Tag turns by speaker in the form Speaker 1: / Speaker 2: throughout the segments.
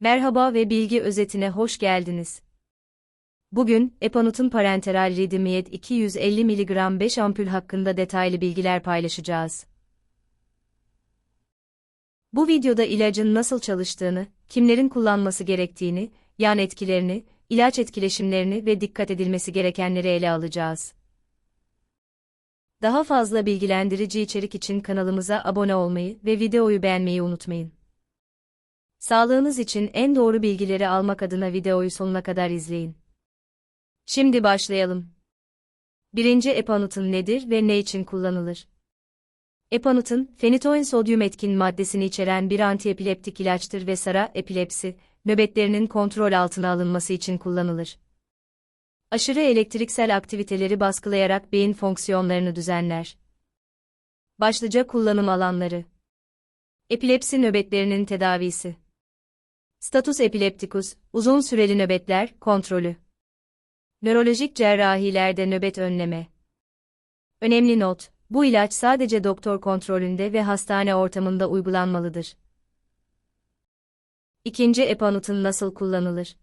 Speaker 1: Merhaba ve bilgi özetine hoş geldiniz. Bugün, Epanut'un parenteral ridimiyet 250 mg 5 ampul hakkında detaylı bilgiler paylaşacağız. Bu videoda ilacın nasıl çalıştığını, kimlerin kullanması gerektiğini, yan etkilerini, ilaç etkileşimlerini ve dikkat edilmesi gerekenleri ele alacağız. Daha fazla bilgilendirici içerik için kanalımıza abone olmayı ve videoyu beğenmeyi unutmayın. Sağlığınız için en doğru bilgileri almak adına videoyu sonuna kadar izleyin. Şimdi başlayalım. Birinci Epanutun nedir ve ne için kullanılır? Epanutun, fenitoin sodyum etkin maddesini içeren bir antiepileptik ilaçtır ve sara epilepsi, nöbetlerinin kontrol altına alınması için kullanılır. Aşırı elektriksel aktiviteleri baskılayarak beyin fonksiyonlarını düzenler. Başlıca kullanım alanları Epilepsi nöbetlerinin tedavisi Status epileptikus, uzun süreli nöbetler, kontrolü. Nörolojik cerrahilerde nöbet önleme. Önemli not, bu ilaç sadece doktor kontrolünde ve hastane ortamında uygulanmalıdır. İkinci epanutun nasıl kullanılır?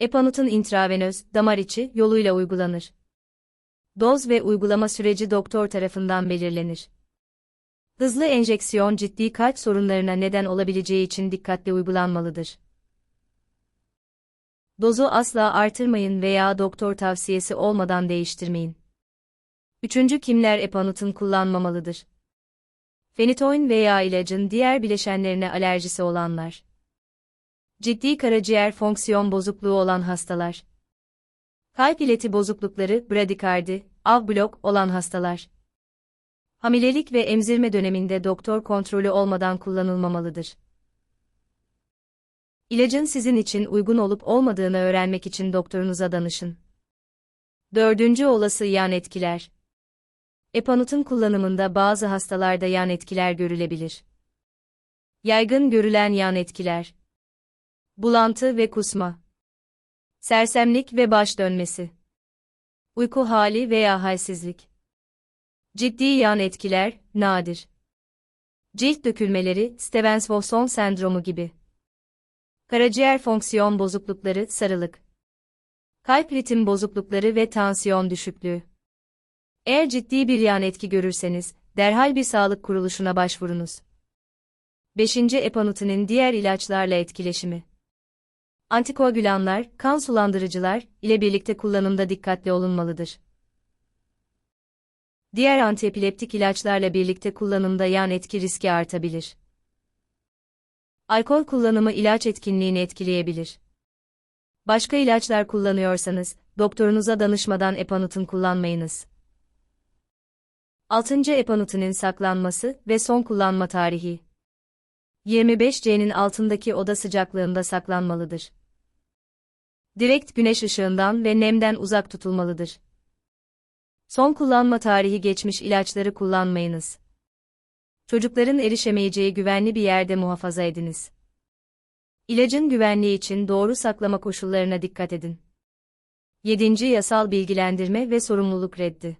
Speaker 1: Epanutun intravenöz, damar içi, yoluyla uygulanır. Doz ve uygulama süreci doktor tarafından belirlenir. Hızlı enjeksiyon ciddi kalp sorunlarına neden olabileceği için dikkatli uygulanmalıdır. Dozu asla artırmayın veya doktor tavsiyesi olmadan değiştirmeyin. Üçüncü kimler epanutun kullanmamalıdır? Fenitoin veya ilacın diğer bileşenlerine alerjisi olanlar. Ciddi karaciğer fonksiyon bozukluğu olan hastalar. Kalp ileti bozuklukları, bradikardi, av blok olan hastalar. Hamilelik ve emzirme döneminde doktor kontrolü olmadan kullanılmamalıdır. İlacın sizin için uygun olup olmadığını öğrenmek için doktorunuza danışın. Dördüncü olası yan etkiler. Epanutun kullanımında bazı hastalarda yan etkiler görülebilir. Yaygın görülen yan etkiler. Bulantı ve kusma. Sersemlik ve baş dönmesi. Uyku hali veya halsizlik. Ciddi yan etkiler, nadir. Cilt dökülmeleri, Stevens-Wilson sendromu gibi. Karaciğer fonksiyon bozuklukları, sarılık. Kalp ritim bozuklukları ve tansiyon düşüklüğü. Eğer ciddi bir yan etki görürseniz, derhal bir sağlık kuruluşuna başvurunuz. 5. Epanutinin diğer ilaçlarla etkileşimi. Antikoagülanlar, kan sulandırıcılar ile birlikte kullanımda dikkatli olunmalıdır. Diğer antiepileptik ilaçlarla birlikte kullanımda yan etki riski artabilir. Alkol kullanımı ilaç etkinliğini etkileyebilir. Başka ilaçlar kullanıyorsanız, doktorunuza danışmadan epanutun kullanmayınız. 6. Epanutinin saklanması ve son kullanma tarihi. 25C'nin altındaki oda sıcaklığında saklanmalıdır. Direkt güneş ışığından ve nemden uzak tutulmalıdır. Son kullanma tarihi geçmiş ilaçları kullanmayınız. Çocukların erişemeyeceği güvenli bir yerde muhafaza ediniz. İlacın güvenliği için doğru saklama koşullarına dikkat edin. 7. Yasal bilgilendirme ve sorumluluk reddi.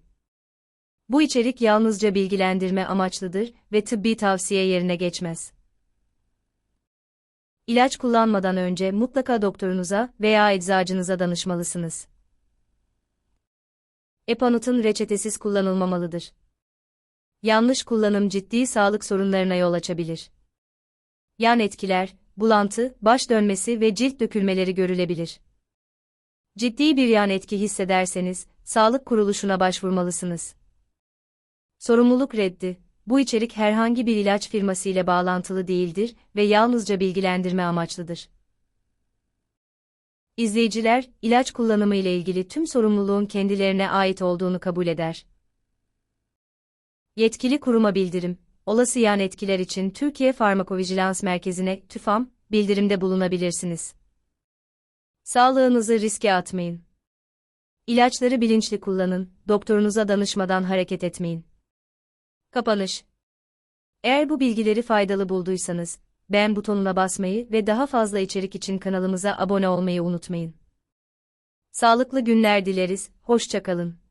Speaker 1: Bu içerik yalnızca bilgilendirme amaçlıdır ve tıbbi tavsiye yerine geçmez. İlaç kullanmadan önce mutlaka doktorunuza veya eczacınıza danışmalısınız. Epanutun reçetesiz kullanılmamalıdır. Yanlış kullanım ciddi sağlık sorunlarına yol açabilir. Yan etkiler, bulantı, baş dönmesi ve cilt dökülmeleri görülebilir. Ciddi bir yan etki hissederseniz, sağlık kuruluşuna başvurmalısınız. Sorumluluk reddi. Bu içerik herhangi bir ilaç firması ile bağlantılı değildir ve yalnızca bilgilendirme amaçlıdır. İzleyiciler, ilaç kullanımı ile ilgili tüm sorumluluğun kendilerine ait olduğunu kabul eder. Yetkili kuruma bildirim, olası yan etkiler için Türkiye Farmakovijilans Merkezi'ne TÜFAM, bildirimde bulunabilirsiniz. Sağlığınızı riske atmayın. İlaçları bilinçli kullanın, doktorunuza danışmadan hareket etmeyin. Kapanış Eğer bu bilgileri faydalı bulduysanız, beğen butonuna basmayı ve daha fazla içerik için kanalımıza abone olmayı unutmayın. Sağlıklı günler dileriz, hoşçakalın.